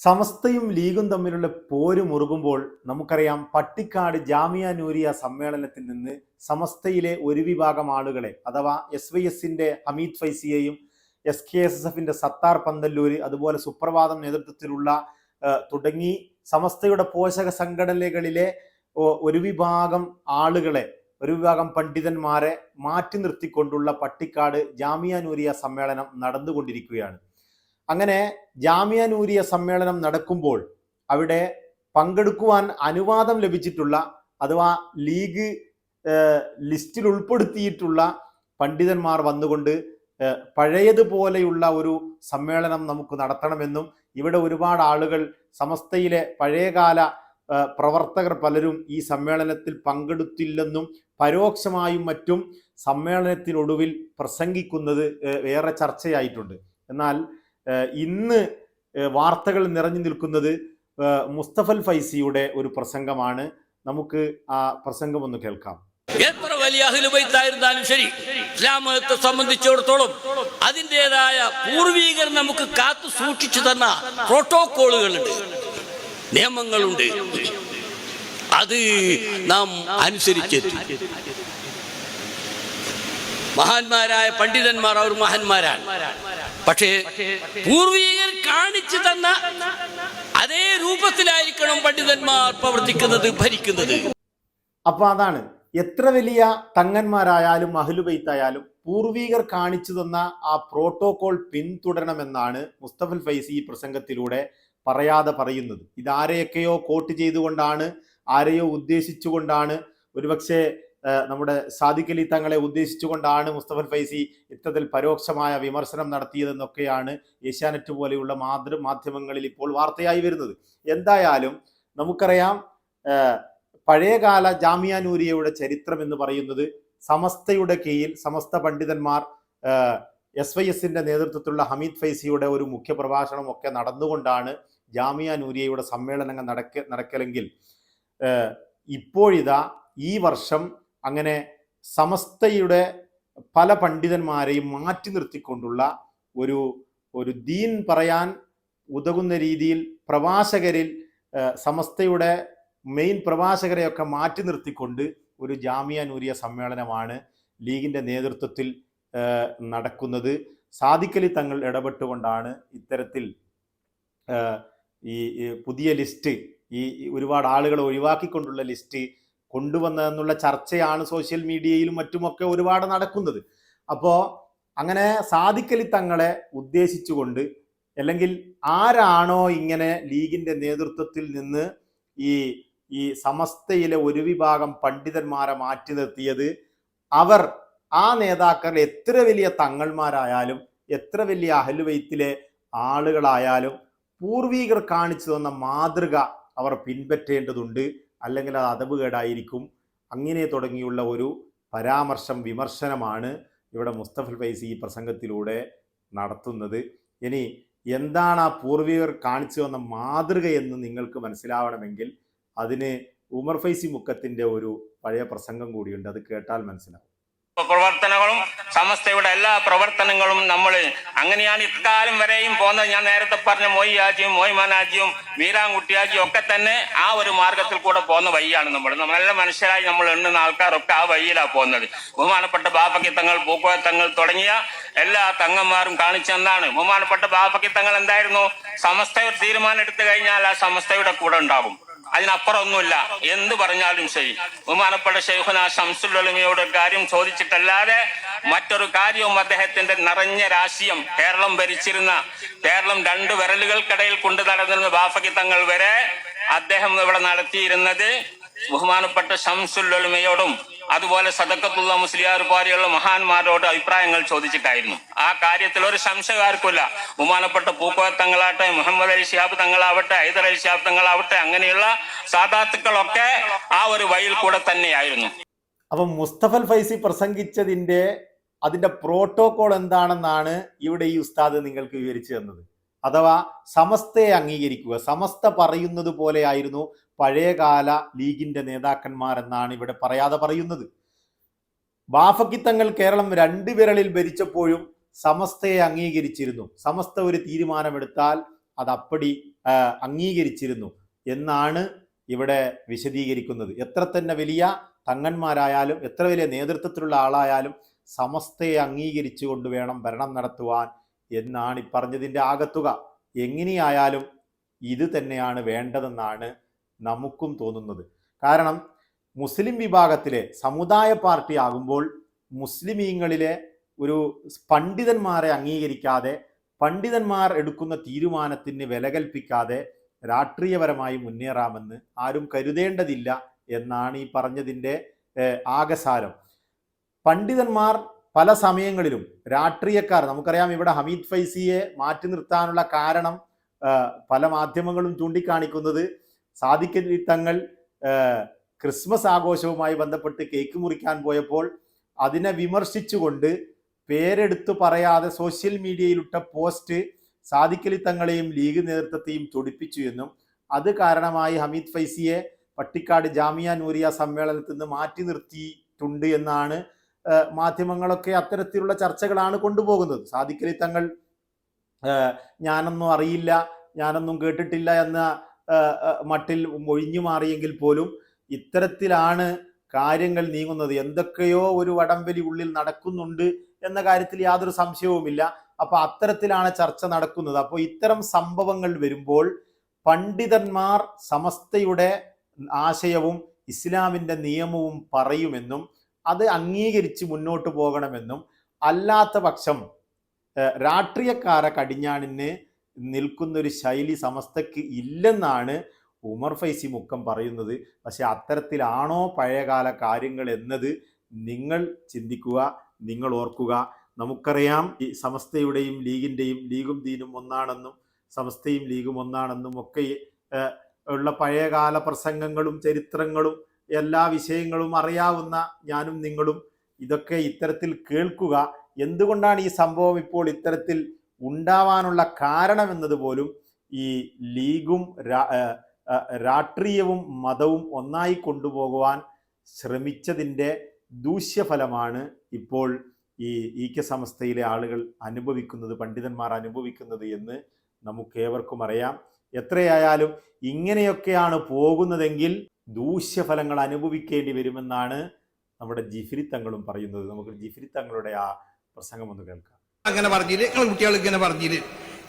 സമസ്തയും ലീഗും തമ്മിലുള്ള പോര് മുറുകുമ്പോൾ നമുക്കറിയാം പട്ടിക്കാട് ജാമിയ നൂരിയ സമ്മേളനത്തിൽ നിന്ന് സമസ്തയിലെ ഒരു വിഭാഗം ആളുകളെ അഥവാ എസ് വൈ എസിന്റെ ഹമീദ് ഫൈസിയെയും എസ് കെ എസ് എസ് എഫിന്റെ സത്താർ പന്തല്ലൂര് അതുപോലെ സുപ്രഭാതം നേതൃത്വത്തിലുള്ള തുടങ്ങി സമസ്തയുടെ പോഷക സംഘടനകളിലെ ഒരു വിഭാഗം ആളുകളെ ഒരു വിഭാഗം പണ്ഡിതന്മാരെ മാറ്റി നിർത്തിക്കൊണ്ടുള്ള പട്ടിക്കാട് ജാമിയ നൂരിയ സമ്മേളനം നടന്നുകൊണ്ടിരിക്കുകയാണ്. അങ്ങനെ ജാമിയ നൂരിയ സമ്മേളനം നടക്കുമ്പോൾ അവിടെ പങ്കെടുക്കുവാൻ അനുവാദം ലഭിച്ചിട്ടുള്ള അഥവാ ലീഗ് ലിസ്റ്റിൽ ഉൾപ്പെടുത്തിയിട്ടുള്ള പണ്ഡിതന്മാർ വന്നുകൊണ്ട് പഴയതുപോലെയുള്ള ഒരു സമ്മേളനം നമുക്ക് നടത്തണമെന്നും ഇവിടെ ഒരുപാട് ആളുകൾ സമസ്തയിലെ പഴയകാല പ്രവർത്തകർ പലരും ഈ സമ്മേളനത്തിൽ പങ്കെടുത്തില്ലെന്നും പരോക്ഷമായും മറ്റും സമ്മേളനത്തിനൊടുവിൽ പ്രസംഗിക്കുന്നത് ഏറെ ചർച്ചയായിട്ടുണ്ട്. എന്നാൽ ഇന്ന് വാർത്തകൾ നിറഞ്ഞു നിൽക്കുന്നത് മുസ്തഫൽ ഫൈസിയുടെ ഒരു പ്രസംഗമാണ്. നമുക്ക് ആ പ്രസംഗം ഒന്ന് കേൾക്കാം. എത്ര വലിയ അഹിലുബൈത്തായിരുന്നാലും ശരി ഇസ്ലാം മതത്തെ സംബന്ധിച്ചിടത്തോളം അതിന്റെതായ പൂർവീകർ നമുക്ക് കാത്തു സൂക്ഷിച്ചു തന്ന പ്രോട്ടോകോളുകളുണ്ട് നിയമങ്ങളുണ്ട്. അത് നാം അനുസരിച്ചെത്തി മഹാന്മാരായ പണ്ഡിതന്മാർ അവർ മഹാന്മാരാണ്. പക്ഷേ പൂർവീകർ കാണിച്ചു തന്ന അതേ രൂപത്തിലായിരിക്കണം പണ്ഡിതന്മാർ പ്രവർത്തിക്കുന്നത് ഭരിക്കുന്നത്. അപ്പൊ അതാണ്. എത്ര വലിയ തങ്ങന്മാരായാലും അഹ്ലുബൈത്തായാലും പൂർവീകർ കാണിച്ചു തന്ന ആ പ്രോട്ടോകോൾ പിന്തുടരണമെന്നാണ് മുസ്തഫൽ ഫൈസി ഈ പ്രസംഗത്തിലൂടെ പറയാതെ പറയുന്നത്. ഇതാരെയൊക്കെയോ കോട്ട് ചെയ്തുകൊണ്ടാണ് ആരെയോ ഉദ്ദേശിച്ചുകൊണ്ടാണ് ഒരുപക്ഷെ നമ്മുടെ സാദിഖ് അലി തങ്ങളെ ഉദ്ദേശിച്ചുകൊണ്ടാണ് മുസ്തഫൽ ഫൈസി ഇത്തരത്തിൽ പരോക്ഷമായ വിമർശനം നടത്തിയതെന്നൊക്കെയാണ് ഏഷ്യാനെറ്റ് പോലെയുള്ള മാതൃ മാധ്യമങ്ങളിൽ ഇപ്പോൾ വാർത്തയായി വരുന്നത്. എന്തായാലും നമുക്കറിയാം പഴയകാല ജാമിയ നൂരിയയുടെ ചരിത്രം എന്ന് പറയുന്നത് സമസ്തയുടെ കീഴിൽ സമസ്ത പണ്ഡിതന്മാർ എസ് വൈ എസിന്റെ നേതൃത്വത്തിലുള്ള ഹമീദ് ഫൈസിയുടെ ഒരു മുഖ്യ പ്രഭാഷണം ഒക്കെ നടന്നുകൊണ്ടാണ് ജാമിയ നൂരിയയുടെ സമ്മേളനങ്ങൾ നടക്ക നടക്കലെങ്കിൽ ഇപ്പോഴിതാ ഈ വർഷം അങ്ങനെ സമസ്തയുടെ പല പണ്ഡിതന്മാരെയും മാറ്റി നിർത്തിക്കൊണ്ടുള്ള ഒരു ഒരു ദീൻ പറയാൻ ഉതകുന്ന രീതിയിൽ പ്രവാചകരിൽ സമസ്തയുടെ മെയിൻ പ്രവാചകരെയൊക്കെ മാറ്റി നിർത്തിക്കൊണ്ട് ഒരു ജാമിയ നൂരിയ സമ്മേളനമാണ് ലീഗിന്റെ നേതൃത്വത്തിൽ നടക്കുന്നത്. സാധിക്കലി തങ്ങൾ ഇടപെട്ടുകൊണ്ടാണ് ഇത്തരത്തിൽ ഈ പുതിയ ലിസ്റ്റ് ഈ ഒരുപാട് ആളുകളെ ഒഴിവാക്കിക്കൊണ്ടുള്ള ലിസ്റ്റ് കൊണ്ടുവന്നതെന്നുള്ള ചർച്ചയാണ് സോഷ്യൽ മീഡിയയിലും മറ്റുമൊക്കെ ഒരുപാട് നടക്കുന്നത്. അപ്പോൾ അങ്ങനെ സാധിക്കലി തങ്ങളെ ഉദ്ദേശിച്ചുകൊണ്ട് അല്ലെങ്കിൽ ആരാണോ ഇങ്ങനെ ലീഗിന്റെ നേതൃത്വത്തിൽ നിന്ന് ഈ ഈ സമസ്തയിലെ ഒരു വിഭാഗം പണ്ഡിതന്മാരെ മാറ്റി നിർത്തിയത് അവർ ആ നേതാക്കൾ എത്ര വലിയ തങ്ങൾമാരായാലും എത്ര വലിയ അഹലുവൈത്തിലെ ആളുകളായാലും പൂർവീകർ കാണിച്ചു തന്ന മാതൃക അവർ പിൻപറ്റേണ്ടതുണ്ട്. അല്ലെങ്കിൽ അത് അതവുകേടായിരിക്കും അങ്ങനെ തുടങ്ങിയുള്ള ഒരു പരാമർശം വിമർശനമാണ് ഇവിടെ മുസ്തഫൽ ഫൈസി ഈ പ്രസംഗത്തിലൂടെ നടത്തുന്നത്. ഇനി എന്താണ് ആ പൂർവികർ കാണിച്ചു വന്ന മാതൃക എന്ന് നിങ്ങൾക്ക് മനസ്സിലാവണമെങ്കിൽ അതിന് ഉമർ ഫൈസി മുക്കത്തിന്റെ ഒരു പഴയ പ്രസംഗം കൂടിയുണ്ട്. അത് കേട്ടാൽ മനസ്സിലാവും. പ്രവർത്തനങ്ങളും സമസ്തയുടെ എല്ലാ പ്രവർത്തനങ്ങളും നമ്മൾ അങ്ങനെയാണ് ഇക്കാലം വരെയും പോകുന്നത്. ഞാൻ നേരത്തെ പറഞ്ഞ മോയി ഹാജിയും മോയ്മാൻ ഹാജിയും വീരാൻകുട്ടി ഒക്കെ തന്നെ ആ ഒരു മാർഗത്തിൽ കൂടെ പോകുന്ന വഴിയാണ് നമ്മൾ. നല്ല മനുഷ്യരായി നമ്മൾ എണ്ണുന്ന ആൾക്കാരൊക്കെ ആ വഴിയിലാണ് പോകുന്നത്. ബഹുമാനപ്പെട്ട ബാപ്പക്കിത്തങ്ങൾ പൂക്കോത്തങ്ങൾ തുടങ്ങിയ എല്ലാ തങ്ങന്മാരും കാണിച്ചെന്നാണ് ബഹുമാനപ്പെട്ട ബാപ്പക്കിത്തങ്ങൾ എന്തായിരുന്നു? സമസ്തയുടെ തീരുമാനം എടുത്തു കഴിഞ്ഞാൽ ആ സമസ്തയുടെ കൂടെ ഉണ്ടാകും. അതിനപ്പുറം ഒന്നുമില്ല എന്ത് പറഞ്ഞാലും ശരി. ബഹുമാനപ്പെട്ട ഷെയ്ഖുന ഷംസുലമിയോട് കാര്യം ചോദിച്ചിട്ടല്ലാതെ മറ്റൊരു കാര്യവും അദ്ദേഹത്തിന്റെ നിറഞ്ഞ രാശിയം കേരളം ഭരിച്ചിരുന്ന കേരളം രണ്ട് വിരലുകൾക്കിടയിൽ കൊണ്ടു നടന്നിരുന്ന ബാഫക്കി തങ്ങൾ വരെ അദ്ദേഹം ഇവിടെ നടത്തിയിരുന്നത് ബഹുമാനപ്പെട്ട ഷംസുലമയോടും അതുപോലെ സദക്കത്തുള്ള മുസ്ലിയാർ പോലെയുള്ള മഹാന്മാരോട് അഭിപ്രായങ്ങൾ ചോദിച്ചിട്ടായിരുന്നു. ആ കാര്യത്തിൽ ഒരു സംശയമാർക്കില്ല ബഹുമാനപ്പെട്ട പൂക്കോത്തങ്ങളാട്ടെ മുഹമ്മദ് അലി ഷിഹാബ് തങ്ങളാവട്ടെ ഹൈദർ അലി ഷിഹാബ് തങ്ങളാവട്ടെ അങ്ങനെയുള്ള സാധാത്തുക്കളൊക്കെ ആ ഒരു വഴിയിൽ കൂടെ തന്നെയായിരുന്നു. അപ്പം മുസ്തഫൽ ഫൈസി പ്രസംഗിച്ചതിന്റെ അതിന്റെ പ്രോട്ടോകോൾ എന്താണെന്നാണ് ഇവിടെ ഈ ഉസ്താദ് നിങ്ങൾക്ക് വിവരിച്ചു തന്നത്? അഥവാ സമസ്തയെ അംഗീകരിക്കുക സമസ്ത പറയുന്നത് പോലെ ആയിരുന്നു പഴയകാല ലീഗിന്റെ നേതാക്കന്മാരെന്നാണ് ഇവിടെ പറയാതെ പറയുന്നത്. ബാഫക്കിത്തങ്ങൾ കേരളം രണ്ട് വിരളിൽ ഭരിച്ചപ്പോഴും സമസ്തയെ അംഗീകരിച്ചിരുന്നു. സമസ്ത ഒരു തീരുമാനമെടുത്താൽ അത് അപ്പടി അംഗീകരിച്ചിരുന്നു എന്നാണ് ഇവിടെ വിശദീകരിക്കുന്നത്. എത്ര തന്നെ വലിയ തങ്ങന്മാരായാലും എത്ര വലിയ നേതൃത്വത്തിലുള്ള ആളായാലും സമസ്തയെ അംഗീകരിച്ചുകൊണ്ട് വേണം ഭരണം നടത്തുവാൻ എന്നാണ് ഈ പറഞ്ഞതിന്റെ ആകത്തുക. എങ്ങനെയായാലും ഇത് തന്നെയാണ് വേണ്ടതെന്നാണ് നമുക്കും തോന്നുന്നത്. കാരണം മുസ്ലിം വിഭാഗത്തിലെ സമുദായ പാർട്ടി ആകുമ്പോൾ മുസ്ലിമീങ്ങളിലെ ഒരു പണ്ഡിതന്മാരെ അംഗീകരിക്കാതെ പണ്ഡിതന്മാർ എടുക്കുന്ന തീരുമാനത്തിന് വില കൽപ്പിക്കാതെ രാഷ്ട്രീയപരമായി മുന്നേറാമെന്ന് ആരും കരുതേണ്ടതില്ല എന്നാണ് ഈ പറഞ്ഞതിന്റെ ആകസാരം. പണ്ഡിതന്മാർ പല സമയങ്ങളിലും രാഷ്ട്രീയക്കാർ നമുക്കറിയാം ഇവിടെ ഹമീദ് ഫൈസിയെ മാറ്റി നിർത്താനുള്ള കാരണം പല മാധ്യമങ്ങളും ചൂണ്ടിക്കാണിക്കുന്നത്. സാദിഖലി തങ്ങൾ ക്രിസ്മസ് ആഘോഷവുമായി ബന്ധപ്പെട്ട് കേക്ക് മുറിക്കാൻ പോയപ്പോൾ അതിനെ വിമർശിച്ചുകൊണ്ട് പേരെടുത്തു പറയാതെ സോഷ്യൽ മീഡിയയിലിട്ട പോസ്റ്റ് സാദിഖലി തങ്ങളെയും ലീഗ് നേതൃത്വത്തെയും ചൊടിപ്പിച്ചു എന്നും അത് കാരണമായി ഹമീദ് ഫൈസിയെ പട്ടിക്കാട് ജാമിയ നൂരിയ സമ്മേളനത്തിൽ നിന്ന് മാറ്റി നിർത്തിയിട്ടുണ്ട് എന്നാണ് മാധ്യമങ്ങളൊക്കെ അത്തരത്തിലുള്ള ചർച്ചകളാണ് കൊണ്ടുപോകുന്നത്. സാധിക്കലി തങ്ങൾ ഞാനൊന്നും അറിയില്ല ഞാനൊന്നും കേട്ടിട്ടില്ല എന്ന മട്ടിൽ ഒഴിഞ്ഞു മാറിയെങ്കിൽ പോലും ഇത്തരത്തിലാണ് കാര്യങ്ങൾ നീങ്ങുന്നത്. എന്തൊക്കെയോ ഒരു വടംവലി ഉള്ളിൽ നടക്കുന്നുണ്ട് എന്ന കാര്യത്തിൽ യാതൊരു സംശയവുമില്ല. അപ്പൊ അത്തരത്തിലാണ് ചർച്ച നടക്കുന്നത്. അപ്പോൾ ഇത്തരം സംഭവങ്ങൾ വരുമ്പോൾ പണ്ഡിതന്മാർ സമസ്തയുടെ ആശയവും ഇസ്ലാമിന്റെ നിയമവും പറയുമെന്നും അത് അംഗീകരിച്ച് മുന്നോട്ട് പോകണമെന്നും അല്ലാത്ത പക്ഷം രാഷ്ട്രീയക്കാര കടിഞ്ഞാണിന് നിൽക്കുന്നൊരു ശൈലി സമസ്തക്ക് ഇല്ലെന്നാണ് ഉമർ ഫൈസി മുക്കം പറയുന്നത്. പക്ഷെ അത്തരത്തിലാണോ പഴയകാല കാര്യങ്ങൾ എന്നത് നിങ്ങൾ ചിന്തിക്കുക നിങ്ങൾ ഓർക്കുക. നമുക്കറിയാം ഈ സമസ്തയുടെയും ലീഗിന്റെയും ലീഗും ദീനും ഒന്നാണെന്നും സമസ്തയും ലീഗും ഒന്നാണെന്നും ഒക്കെ ഉള്ള പഴയകാല പ്രസംഗങ്ങളും ചരിത്രങ്ങളും എല്ലാ വിഷയങ്ങളും അറിയാവുന്ന ഞാനും നിങ്ങളും ഇതൊക്കെ ഇത്തരത്തിൽ കേൾക്കുക. എന്തുകൊണ്ടാണ് ഈ സംഭവം ഇപ്പോൾ ഇത്തരത്തിൽ ഉണ്ടാവാനുള്ള കാരണം എന്നതുപോലും ഈ ലീഗും രാഷ്ട്രീയവും മതവും ഒന്നായി കൊണ്ടുപോകുവാൻ ശ്രമിച്ചതിന്റെ ദൂഷ്യഫലമാണ് ഇപ്പോൾ ഈ ഈക്യ സമസ്തയിലെ ആളുകൾ അനുഭവിക്കുന്നത് പണ്ഡിതന്മാർ അനുഭവിക്കുന്നത് എന്ന് നമുക്കേവർക്കും അറിയാം. എത്രയായാലും ഇങ്ങനെയൊക്കെയാണ് പോകുന്നതെങ്കിൽ ദൂഷ്യഫലങ്ങൾ അനുഭവിക്കേണ്ടി വരുമെന്നാണ് നമ്മുടെ ജിഫിരി തങ്ങളും പറയുന്നത്. നമുക്ക് ജിഫിരി തങ്ങളുടെ ആ പ്രസംഗം ഒന്ന് കേൾക്കാം. അങ്ങനെ പറഞ്ഞില്ല? ഞങ്ങളെ കുട്ടികൾ ഇങ്ങനെ പറഞ്ഞില്ല?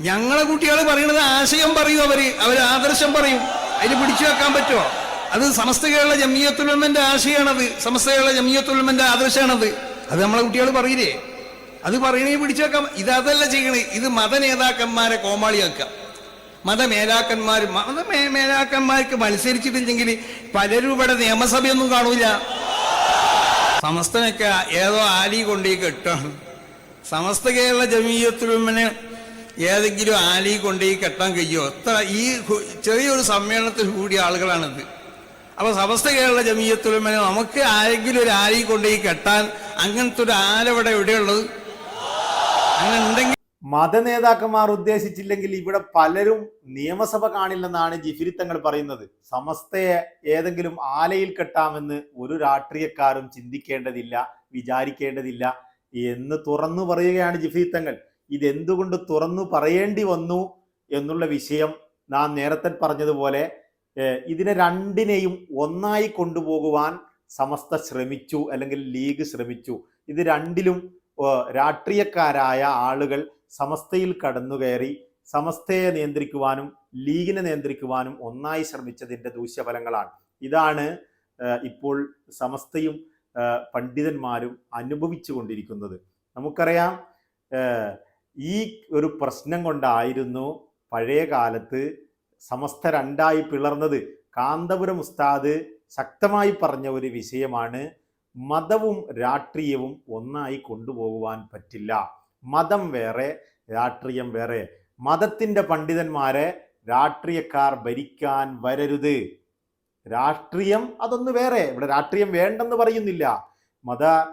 ഞങ്ങളെ കുട്ടികൾ പറയുന്നത് ആശയം പറയും അവർ. അവർ ആദർശം പറയും. അതിന് പിടിച്ചു വെക്കാൻ പറ്റുമോ? അത് സമസ്ത കേരള ജമിയത്തുലമന്റെ ആശയമാണത് സമസ്ത കേരള ജമിയത്തുലമന്റെ ആദർശമാണത് അത് നമ്മളെ കുട്ടികൾ പറയില്ലേ? അത് പറയണേ പിടിച്ചു വെക്കാം ഇത് അതല്ല ചെയ്യണേ. ഇത് മത നേതാക്കന്മാരെ കോമാളിയാക്കുക. മതമേലാക്കന്മാർ മതമേലാക്കന്മാർക്ക് മത്സരിച്ചിട്ടില്ലെങ്കിൽ പലരും ഇവിടെ നിയമസഭയൊന്നും കാണൂല. സമസ്തനൊക്കെ ഏതോ ആലി കൊണ്ടേ കെട്ടാണ്. സമസ്ത കേരള ജമീയത്തുലുമ്മനെ ഏതെങ്കിലും ആലി കൊണ്ടേ കെട്ടാൻ കഴിയോ? എത്ര ഈ ചെറിയൊരു സമ്മേളനത്തിൽ കൂടിയ ആളുകളാണിത്. അപ്പൊ സമസ്ത കേരള ജമീയത്തുലുമ്മനെ നമുക്ക് ആരെങ്കിലും ഒരു ആലി കൊണ്ടേ കെട്ടാൻ അങ്ങനത്തെ ഒരു ആലവിടെ എവിടെയുള്ളത്? അങ്ങനെ ഉണ്ടെങ്കിൽ മതനേതാക്കന്മാർ ഉദ്ദേശിച്ചില്ലെങ്കിൽ ഇവിടെ പലരും നിയമസഭ കാണില്ലെന്നാണ് ജിഫിരി തങ്ങൾ പറയുന്നത്. സമസ്തയെ ഏതെങ്കിലും ആലയിൽ കെട്ടാമെന്ന് ഒരു രാഷ്ട്രീയക്കാരും ചിന്തിക്കേണ്ടതില്ല വിചാരിക്കേണ്ടതില്ല എന്ന് തുറന്നു പറയുകയാണ് ജിഫിരി തങ്ങൾ. ഇതെന്തുകൊണ്ട് തുറന്നു പറയേണ്ടി വന്നു എന്നുള്ള വിഷയം നാം നേരത്തെ പറഞ്ഞതുപോലെ ഇതിനെ രണ്ടിനെയും ഒന്നായി കൊണ്ടുപോകുവാൻ സമസ്ത ശ്രമിച്ചു അല്ലെങ്കിൽ ലീഗ് ശ്രമിച്ചു. ഇത് രണ്ടിലും രാഷ്ട്രീയക്കാരായ ആളുകൾ സമസ്തയിൽ കടന്നുകയറി സമസ്തയെ നിയന്ത്രിക്കുവാനും ലീഗിനെ നിയന്ത്രിക്കുവാനും ഒന്നായി ശ്രമിച്ചതിന്റെ ദൂഷ്യഫലങ്ങളാണ്. ഇതാണ് ഇപ്പോൾ സമസ്തയും പണ്ഡിതന്മാരും അനുഭവിച്ചു കൊണ്ടിരിക്കുന്നത്. നമുക്കറിയാം ഈ ഒരു പ്രശ്നം കൊണ്ടായിരുന്നു പഴയ കാലത്ത് സമസ്ത രണ്ടായി പിളർന്നത്. കാന്തപുരം ഉസ്താദ് ശക്തമായി പറഞ്ഞ ഒരു വിഷയമാണ് മതവും രാഷ്ട്രീയവും ഒന്നായി കൊണ്ടുപോകുവാൻ പറ്റില്ല. മതം വേറെ രാഷ്ട്രീയം വേറെ. മതത്തിന്റെ പണ്ഡിതന്മാരെ രാഷ്ട്രീയക്കാർ ഭരിക്കാൻ വരരുത്. രാഷ്ട്രീയം അതൊന്ന് വേറെ. ഇവിടെ രാഷ്ട്രീയം വേണ്ടെന്ന് പറയുന്നില്ല. മത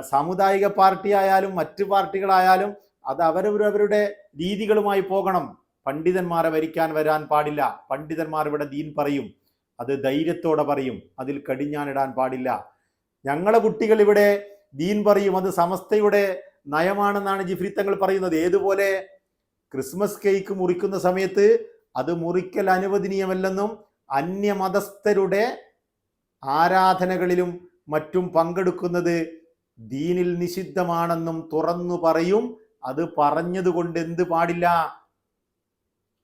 സാമുദായിക പാർട്ടി ആയാലും മറ്റ് പാർട്ടികളായാലും അത് അവരവരവരുടെ രീതികളുമായി പോകണം. പണ്ഡിതന്മാരെ ഭരിക്കാൻ വരാൻ പാടില്ല. പണ്ഡിതന്മാർ ഇവിടെ ദീൻ പറയും. അത് ധൈര്യത്തോടെ പറയും. അതിൽ കടിഞ്ഞാനിടാൻ പാടില്ല. ഞങ്ങളെ കുട്ടികൾ ഇവിടെ ദീൻ പറയും. അത് സമസ്തയുടെ നയമാണെന്നാണ് ജിഫ്രി തങ്ങൾ പറയുന്നത്. ഏതുപോലെ ക്രിസ്മസ് കേക്ക് മുറിക്കുന്ന സമയത്ത് അത് മുറിക്കൽ അനുവദനീയമല്ലെന്നും അന്യമതസ്ഥരുടെ ആരാധനകളിലും മറ്റും പങ്കെടുക്കുന്നത് ദീനിൽ നിഷിദ്ധമാണെന്നും തുറന്നു പറയും. അത് പറഞ്ഞതുകൊണ്ട് എന്ത് പാടില്ല?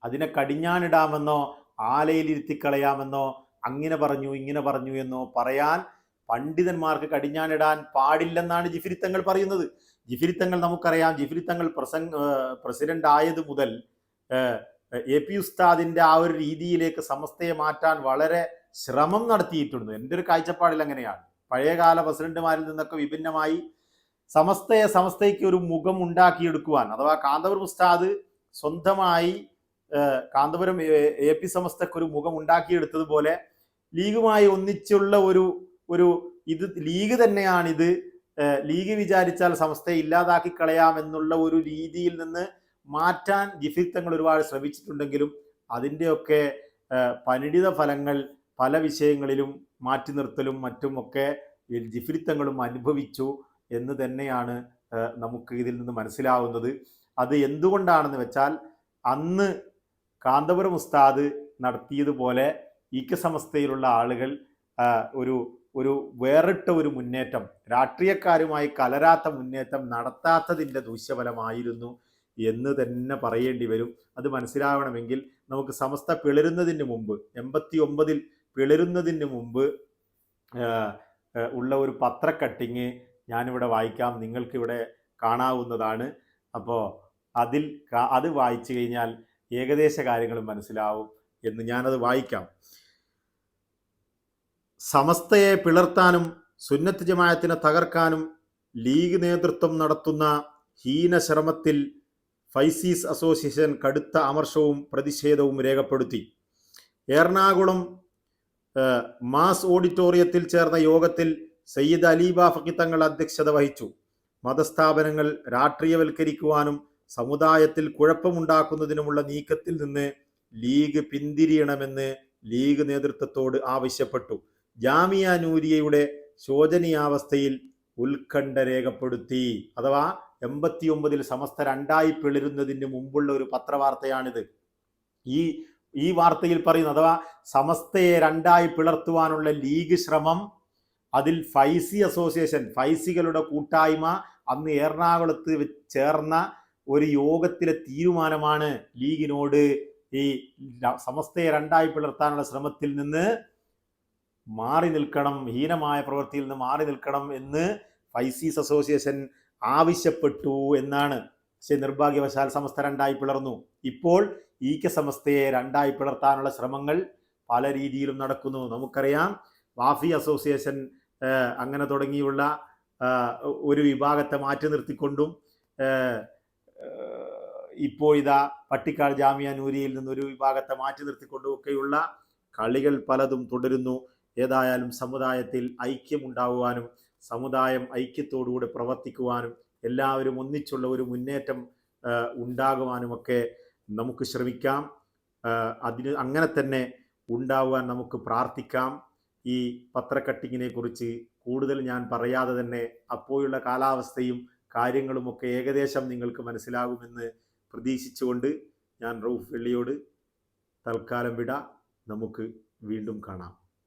അതിനെ കടിഞ്ഞാണിടാമെന്നോ ആലയിലിരുത്തിക്കളയാമെന്നോ അങ്ങനെ പറഞ്ഞു ഇങ്ങനെ പറഞ്ഞു എന്നോ പറയാൻ പണ്ഡിതന്മാർക്ക് കടിഞ്ഞാനിടാൻ പാടില്ലെന്നാണ് ജിഫിരിത്തങ്ങൾ പറയുന്നത്. ജിഫിരിത്തങ്ങൾ നമുക്കറിയാം. ജിഫിരിത്തങ്ങൾ പ്രസംഗ പ്രസിഡന്റ് ആയത് മുതൽ എ പി ഉസ്താദിന്റെ ആ ഒരു രീതിയിലേക്ക് സമസ്തയെ മാറ്റാൻ വളരെ ശ്രമം നടത്തിയിട്ടുണ്ട്. എന്റെ ഒരു കാഴ്ചപ്പാടിൽ അങ്ങനെയാണ്. പഴയകാല പ്രസിഡന്റുമാരിൽ നിന്നൊക്കെ വിഭിന്നമായി സമസ്തയെ സമസ്തയ്ക്ക് ഒരു മുഖം ഉണ്ടാക്കിയെടുക്കുവാൻ അഥവാ കാന്തപുരം ഉസ്താദ് സ്വന്തമായി കാന്തപുരം എ- പി സമസ്തക്ക് ഒരു മുഖം ഉണ്ടാക്കിയെടുത്തതുപോലെ ലീഗുമായി ഒന്നിച്ചുള്ള ഒരു ഒരു ഇത് ലീഗ് തന്നെയാണിത്. ലീഗ് വിചാരിച്ചാൽ സംസ്ഥയെ ഇല്ലാതാക്കി കളയാമെന്നുള്ള ഒരു രീതിയിൽ നിന്ന് മാറ്റാൻ ജിഫിത്തങ്ങൾ ഒരുപാട് ശ്രമിച്ചിട്ടുണ്ടെങ്കിലും അതിന്റെയൊക്കെ പരിണിത ഫലങ്ങൾ പല വിഷയങ്ങളിലും മാറ്റി നിർത്തലും മറ്റുമൊക്കെ ഈ ജിഫിരിത്തങ്ങളും അനുഭവിച്ചു എന്ന് തന്നെയാണ് നമുക്ക് ഇതിൽ നിന്ന് മനസ്സിലാവുന്നത്. അത് എന്തുകൊണ്ടാണെന്ന് വെച്ചാൽ അന്ന് കാന്തപുരം ഉസ്താദ് നടത്തിയതുപോലെ കെ സമസ്തയിലുള്ള ആളുകൾ ഒരു ഒരു വേറിട്ട ഒരു മുന്നേറ്റം രാഷ്ട്രീയക്കാരുമായി കലരാത്ത മുന്നേറ്റം നടത്താത്തതിന്റെ ദൂഷ്യഫലമായിരുന്നു എന്ന് തന്നെ പറയേണ്ടി വരും. അത് മനസ്സിലാവണമെങ്കിൽ നമുക്ക് സമസ്ത പിളരുന്നതിന് മുമ്പ് എൺപത്തി ഒമ്പതിൽ പിളരുന്നതിന് മുമ്പ് ഉള്ള ഒരു പത്ര കട്ടിങ് ഞാനിവിടെ വായിക്കാം. നിങ്ങൾക്കിവിടെ കാണാവുന്നതാണ്. അപ്പോൾ അതിൽ അത് വായിച്ചു കഴിഞ്ഞാൽ ഏകദേശ കാര്യങ്ങളും മനസ്സിലാവും എന്ന് ഞാനത് വായിക്കാം. സമസ്തയെ പിളർത്താനും സുന്നത്ത് ജമായത്തിനെ തകർക്കാനും ലീഗ് നേതൃത്വം നടത്തുന്ന ഹീനശ്രമത്തിൽ ഫൈസീസ് അസോസിയേഷൻ കടുത്ത അമർഷവും പ്രതിഷേധവും രേഖപ്പെടുത്തി. എറണാകുളം മാസ് ഓഡിറ്റോറിയത്തിൽ ചേർന്ന യോഗത്തിൽ സയ്യിദ് അലീബ ഫക്കി തങ്ങൾ അധ്യക്ഷത വഹിച്ചു. മതസ്ഥാപനങ്ങൾ രാഷ്ട്രീയവൽക്കരിക്കുവാനും സമുദായത്തിൽ കുഴപ്പമുണ്ടാക്കുന്നതിനുമുള്ള നീക്കത്തിൽ നിന്ന് ലീഗ് പിന്തിരിയണമെന്ന് ലീഗ് നേതൃത്വത്തോട് ആവശ്യപ്പെട്ടു. ജാമിയ നൂരിയയുടെ ശോചനീയാവസ്ഥയിൽ ഉത്കണ്ഠ രേഖപ്പെടുത്തി. അഥവാ എൺപത്തി ഒമ്പതിൽ സമസ്ത രണ്ടായി പിളരുന്നതിന് മുമ്പുള്ള ഒരു പത്രവാർത്തയാണിത്. ഈ ഈ വാർത്തയിൽ പറയുന്നു അഥവാ സമസ്തയെ രണ്ടായി പിളർത്തുവാനുള്ള ലീഗ് ശ്രമം അതിൽ ഫൈസി അസോസിയേഷൻ ഫൈസികളുടെ കൂട്ടായ്മ അന്ന് എറണാകുളത്ത് ചേർന്ന ഒരു യോഗത്തിലെ തീരുമാനമാണ് ലീഗിനോട് ഈ സമസ്തയെ രണ്ടായി പിളർത്താനുള്ള ശ്രമത്തിൽ നിന്ന് മാറി നിൽക്കണം ഹീനമായ പ്രവൃത്തിയിൽ നിന്ന് മാറി നിൽക്കണം എന്ന് ഫൈസീസ് അസോസിയേഷൻ ആവശ്യപ്പെട്ടു എന്നാണ്. പക്ഷെ നിർഭാഗ്യവശാൽ സമസ്ത രണ്ടായി പിളർന്നു. ഇപ്പോൾ ഈ കെ സമസ്തയെ രണ്ടായി പിളർത്താനുള്ള ശ്രമങ്ങൾ പല രീതിയിലും നടക്കുന്നു. നമുക്കറിയാം വാഫി അസോസിയേഷൻ അങ്ങനെ തുടങ്ങിയുള്ള ഒരു വിഭാഗത്തെ മാറ്റി നിർത്തിക്കൊണ്ടും ഇപ്പോൾ ഇതാ പട്ടിക്കാട് ജാമിയ നൂരിയിൽ നിന്നൊരു വിഭാഗത്തെ മാറ്റി നിർത്തിക്കൊണ്ടും ഒക്കെയുള്ള കളികൾ പലതും തുടരുന്നു. ഏതായാലും സമുദായത്തിൽ ഐക്യമുണ്ടാകുവാനും സമുദായം ഐക്യത്തോടുകൂടി പ്രവർത്തിക്കുവാനും എല്ലാവരും ഒന്നിച്ചുള്ള ഒരു മുന്നേറ്റം ഉണ്ടാകുവാനുമൊക്കെ നമുക്ക് ശ്രമിക്കാം. അതിന് അങ്ങനെ തന്നെ ഉണ്ടാവുവാൻ നമുക്ക് പ്രാർത്ഥിക്കാം. ഈ പത്രക്കട്ടിങ്ങിനെ കുറിച്ച് കൂടുതൽ ഞാൻ പറയാതെ തന്നെ അപ്പോഴുള്ള കാലാവസ്ഥയും കാര്യങ്ങളുമൊക്കെ ഏകദേശം നിങ്ങൾക്ക് മനസ്സിലാകുമെന്ന് പ്രതീക്ഷിച്ചുകൊണ്ട് ഞാൻ റൌഫ് വെള്ളിയോട് തൽക്കാലം വിട. നമുക്ക് വീണ്ടും കാണാം.